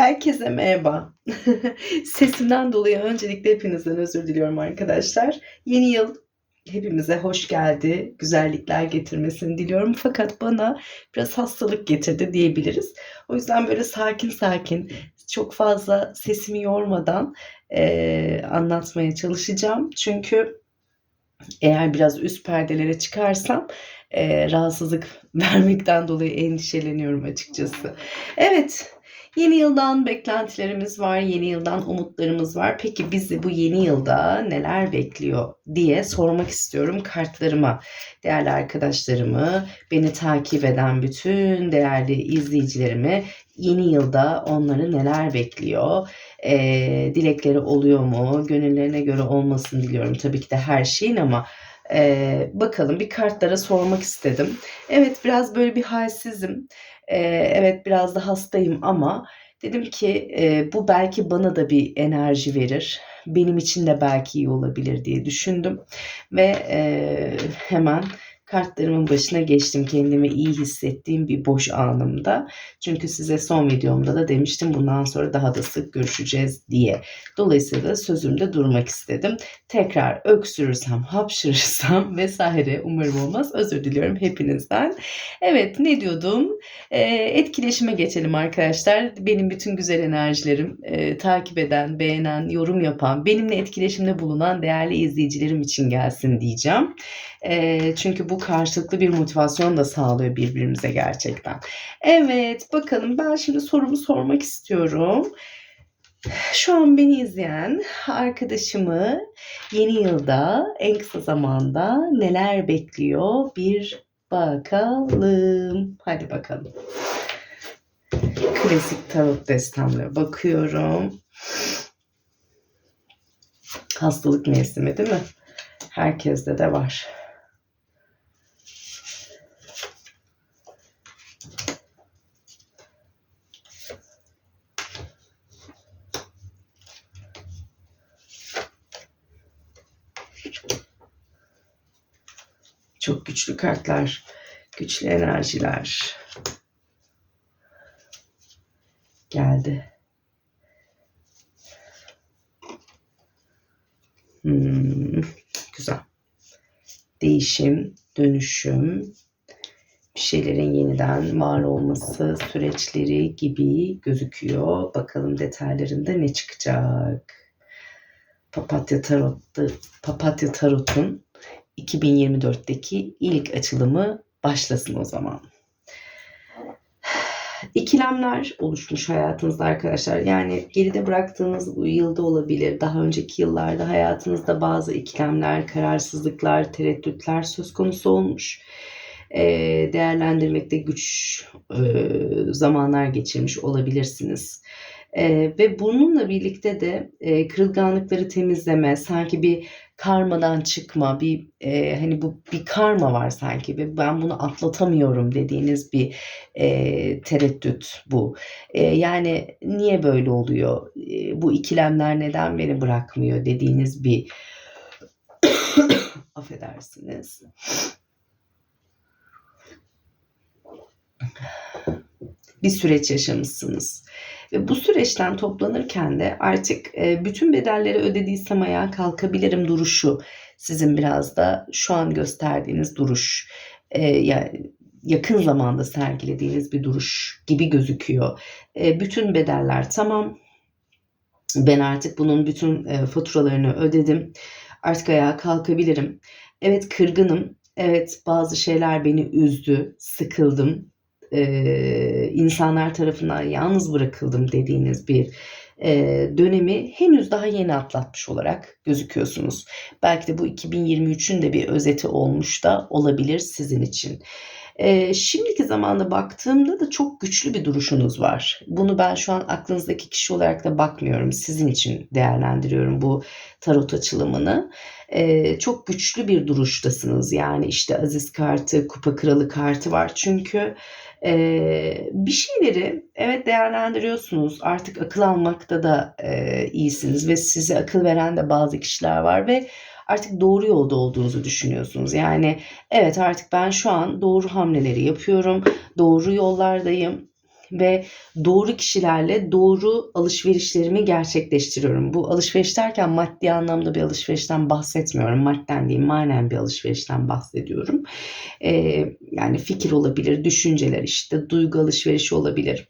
Herkese merhaba. Sesimden dolayı öncelikle hepinizden özür diliyorum arkadaşlar. Yeni yıl hepimize hoş geldi, güzellikler getirmesini diliyorum. Fakat bana biraz hastalık getirdi diyebiliriz. O yüzden böyle sakin sakin, çok fazla sesimi yormadan eee, anlatmaya çalışacağım. Çünkü eğer biraz üst perdelere çıkarsam eee, rahatsızlık vermekten dolayı endişeleniyorum açıkçası. Evet, Yeni yıldan beklentilerimiz var, yeni yıldan umutlarımız var. Peki bizi bu yeni yılda neler bekliyor diye sormak istiyorum kartlarıma. Değerli arkadaşlarımı, beni takip eden bütün değerli izleyicilerimi yeni yılda onları neler bekliyor? Eee, dilekleri oluyor mu? Gönüllerine göre olmasını diliyorum tabii ki de her şeyin ama eee, bakalım bir kartlara sormak istedim. Evet biraz böyle bir halsizim. Eee, evet biraz da hastayım ama dedim ki eee, bu belki bana da bir enerji verir. Benim için de belki iyi olabilir diye düşündüm. Ve eee, hemen kartlarımın başına geçtim. Kendimi iyi hissettiğim bir boş anımda. Çünkü size son videomda da demiştim bundan sonra daha da sık görüşeceğiz diye. Dolayısıyla sözümde durmak istedim. Tekrar öksürürsem, hapşırırsam vesaire umarım olmaz. Özür diliyorum hepinizden. Evet ne diyordum? Eee, etkileşime geçelim arkadaşlar. Benim bütün güzel enerjilerim, eee, takip eden, beğenen, yorum yapan, benimle etkileşimde bulunan değerli izleyicilerim için gelsin diyeceğim. Eee, çünkü bu karşılıklı bir motivasyon da sağlıyor birbirimize gerçekten. Evet, bakalım ben şimdi sorumu sormak istiyorum. Şu an beni izleyen arkadaşımı yeni yılda en kısa zamanda neler bekliyor bir bakalım. Hadi bakalım. Klasik tarot destanlara bakıyorum. Hastalık mevsimi değil mi? Herkeste de var. Çok güçlü kartlar, güçlü enerjiler geldi. Hmm, güzel. Değişim, dönüşüm, bir şeylerin yeniden var olması süreçleri gibi gözüküyor. Bakalım detaylarında ne çıkacak. Papatya Tarot'ta, Papatya Tarot'un 2024'teki ilk açılımı başlasın o zaman. İkilemler oluşmuş hayatınızda arkadaşlar. Yani geride bıraktığınız bu yılda olabilir. Daha önceki yıllarda hayatınızda bazı ikilemler, kararsızlıklar, tereddütler söz konusu olmuş. Eee, değerlendirmekte güç eee, zamanlar geçirmiş olabilirsiniz. Eee, ve bununla birlikte de eee, kırılganlıkları temizleme, sanki bir karmadan çıkma, bir eee, hani bu bir karma var sanki ve ben bunu atlatamıyorum dediğiniz bir eee, tereddüt bu. Eee, yani niye böyle oluyor? Eee, bu ikilemler neden beni bırakmıyor dediğiniz bir affedersiniz. Bir süreç yaşamışsınız. Ve bu süreçten toplanırken de artık e, bütün bedelleri ödediysem ayağa kalkabilirim duruşu sizin biraz da şu an gösterdiğiniz duruş. E, yani yakın zamanda sergilediğiniz bir duruş gibi gözüküyor. E, bütün bedeller tamam. Ben artık bunun bütün faturalarını ödedim. Artık ayağa kalkabilirim. Evet kırgınım. Evet bazı şeyler beni üzdü. Sıkıldım. Ee, insanlar tarafından yalnız bırakıldım dediğiniz bir e, dönemi henüz daha yeni atlatmış olarak gözüküyorsunuz. Belki de bu 2023'ün de bir özeti olmuş da olabilir sizin için. Ee, şimdiki zamanda baktığımda da çok güçlü bir duruşunuz var. Bunu ben şu an aklınızdaki kişi olarak da bakmıyorum. Sizin için değerlendiriyorum bu tarot açılımını. Ee, çok güçlü bir duruştasınız. Yani işte Aziz kartı, Kupa Kralı kartı var. Çünkü e, bir şeyleri evet değerlendiriyorsunuz. Artık akıl almakta da e, iyisiniz ve size akıl veren de bazı kişiler var ve artık doğru yolda olduğunuzu düşünüyorsunuz. Yani evet artık ben şu an doğru hamleleri yapıyorum. Doğru yollardayım. Ve doğru kişilerle doğru alışverişlerimi gerçekleştiriyorum. Bu alışveriş derken maddi anlamda bir alışverişten bahsetmiyorum. Madden değil manen bir alışverişten bahsediyorum. Ee, yani fikir olabilir, düşünceler işte, duygu alışverişi olabilir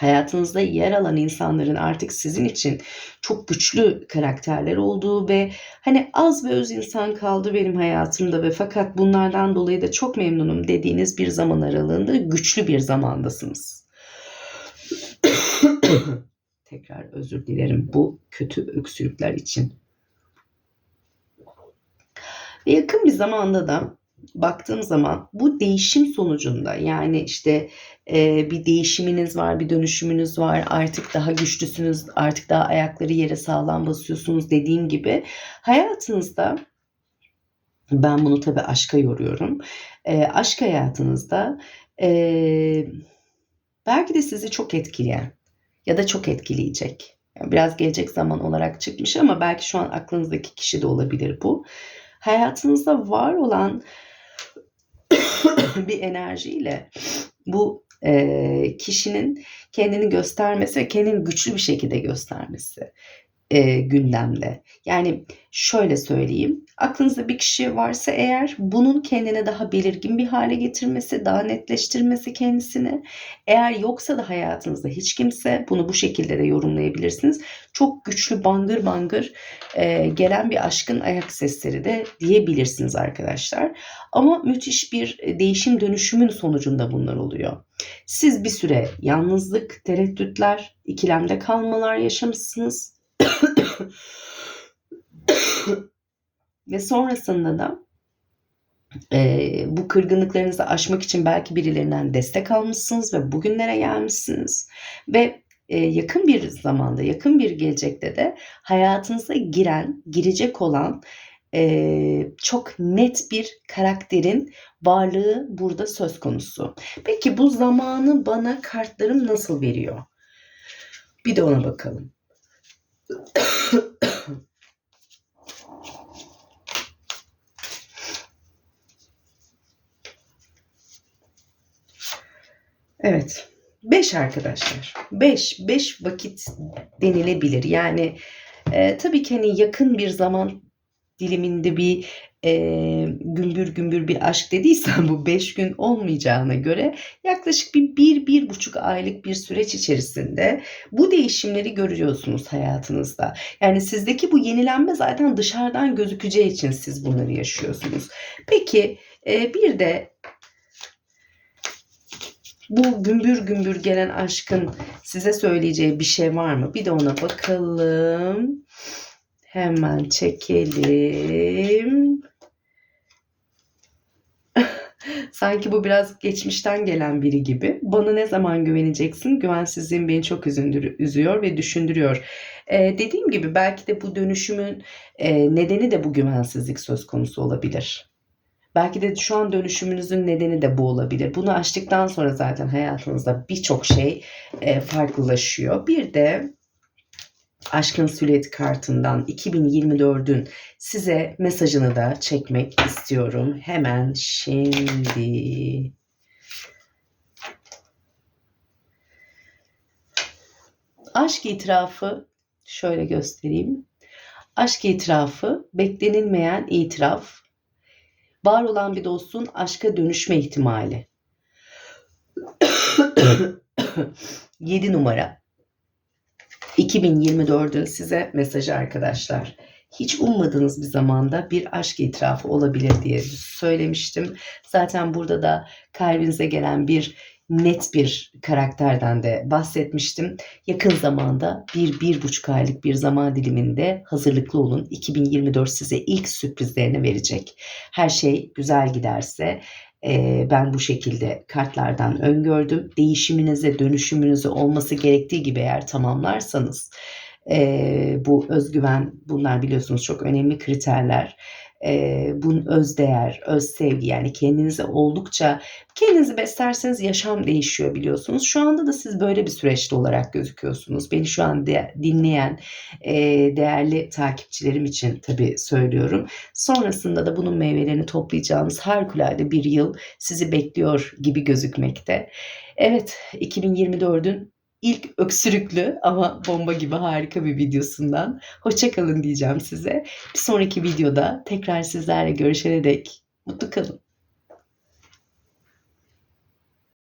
hayatınızda yer alan insanların artık sizin için çok güçlü karakterler olduğu ve hani az ve öz insan kaldı benim hayatımda ve fakat bunlardan dolayı da çok memnunum dediğiniz bir zaman aralığında güçlü bir zamandasınız. Tekrar özür dilerim bu kötü öksürükler için. Ve yakın bir zamanda da baktığım zaman bu değişim sonucunda yani işte e, bir değişiminiz var, bir dönüşümünüz var, artık daha güçlüsünüz, artık daha ayakları yere sağlam basıyorsunuz dediğim gibi hayatınızda ben bunu tabii aşka yoruyorum. E, aşk hayatınızda e, belki de sizi çok etkileyen ya da çok etkileyecek. Yani biraz gelecek zaman olarak çıkmış ama belki şu an aklınızdaki kişi de olabilir bu. Hayatınızda var olan bir enerjiyle bu e, kişinin kendini göstermesi ve kendini güçlü bir şekilde göstermesi e, gündemde. Yani şöyle söyleyeyim. Aklınızda bir kişi varsa eğer bunun kendine daha belirgin bir hale getirmesi, daha netleştirmesi kendisini. Eğer yoksa da hayatınızda hiç kimse bunu bu şekilde de yorumlayabilirsiniz. Çok güçlü bangır bangır e, gelen bir aşkın ayak sesleri de diyebilirsiniz arkadaşlar. Ama müthiş bir değişim dönüşümün sonucunda bunlar oluyor. Siz bir süre yalnızlık, tereddütler, ikilemde kalmalar yaşamışsınız ve sonrasında da e, bu kırgınlıklarınızı aşmak için belki birilerinden destek almışsınız ve bugünlere gelmişsiniz. Ve e, yakın bir zamanda, yakın bir gelecekte de hayatınıza giren, girecek olan e, çok net bir karakterin varlığı burada söz konusu. Peki bu zamanı bana kartlarım nasıl veriyor? Bir de ona bakalım. Evet. 5 arkadaşlar. 5. 5 vakit denilebilir. Yani e, tabii ki hani yakın bir zaman diliminde bir e, gümbür gümbür bir aşk dediysen bu 5 gün olmayacağına göre yaklaşık bir, bir, bir buçuk aylık bir süreç içerisinde bu değişimleri görüyorsunuz hayatınızda. Yani sizdeki bu yenilenme zaten dışarıdan gözükeceği için siz bunları yaşıyorsunuz. Peki e, bir de bu gümbür gümbür gelen aşkın size söyleyeceği bir şey var mı? Bir de ona bakalım. Hemen çekelim. Sanki bu biraz geçmişten gelen biri gibi. Bana ne zaman güveneceksin? Güvensizliğin beni çok üzündür, üzüyor ve düşündürüyor. Ee, dediğim gibi belki de bu dönüşümün e, nedeni de bu güvensizlik söz konusu olabilir. Belki de şu an dönüşümünüzün nedeni de bu olabilir. Bunu açtıktan sonra zaten hayatınızda birçok şey e, farklılaşıyor. Bir de Aşkın Silüet kartından 2024'ün size mesajını da çekmek istiyorum. Hemen şimdi. Aşk itirafı şöyle göstereyim. Aşk itirafı beklenilmeyen itiraf. Var olan bir dostun aşka dönüşme ihtimali. 7 numara 2024'ün size mesajı arkadaşlar. Hiç ummadığınız bir zamanda bir aşk itirafı olabilir diye söylemiştim. Zaten burada da kalbinize gelen bir net bir karakterden de bahsetmiştim. Yakın zamanda bir, bir buçuk aylık bir zaman diliminde hazırlıklı olun. 2024 size ilk sürprizlerini verecek. Her şey güzel giderse ben bu şekilde kartlardan öngördüm. Değişiminize, dönüşümünüze olması gerektiği gibi eğer tamamlarsanız bu özgüven bunlar biliyorsunuz çok önemli kriterler. E, bunun öz değer, öz sevgi yani kendinize oldukça kendinizi beslerseniz yaşam değişiyor biliyorsunuz. Şu anda da siz böyle bir süreçte olarak gözüküyorsunuz. Beni şu an de, dinleyen e, değerli takipçilerim için tabii söylüyorum. Sonrasında da bunun meyvelerini toplayacağınız harikulade bir yıl sizi bekliyor gibi gözükmekte. Evet 2024'ün ilk öksürüklü ama bomba gibi harika bir videosundan hoşçakalın diyeceğim size. Bir sonraki videoda tekrar sizlerle görüşene dek mutlu kalın.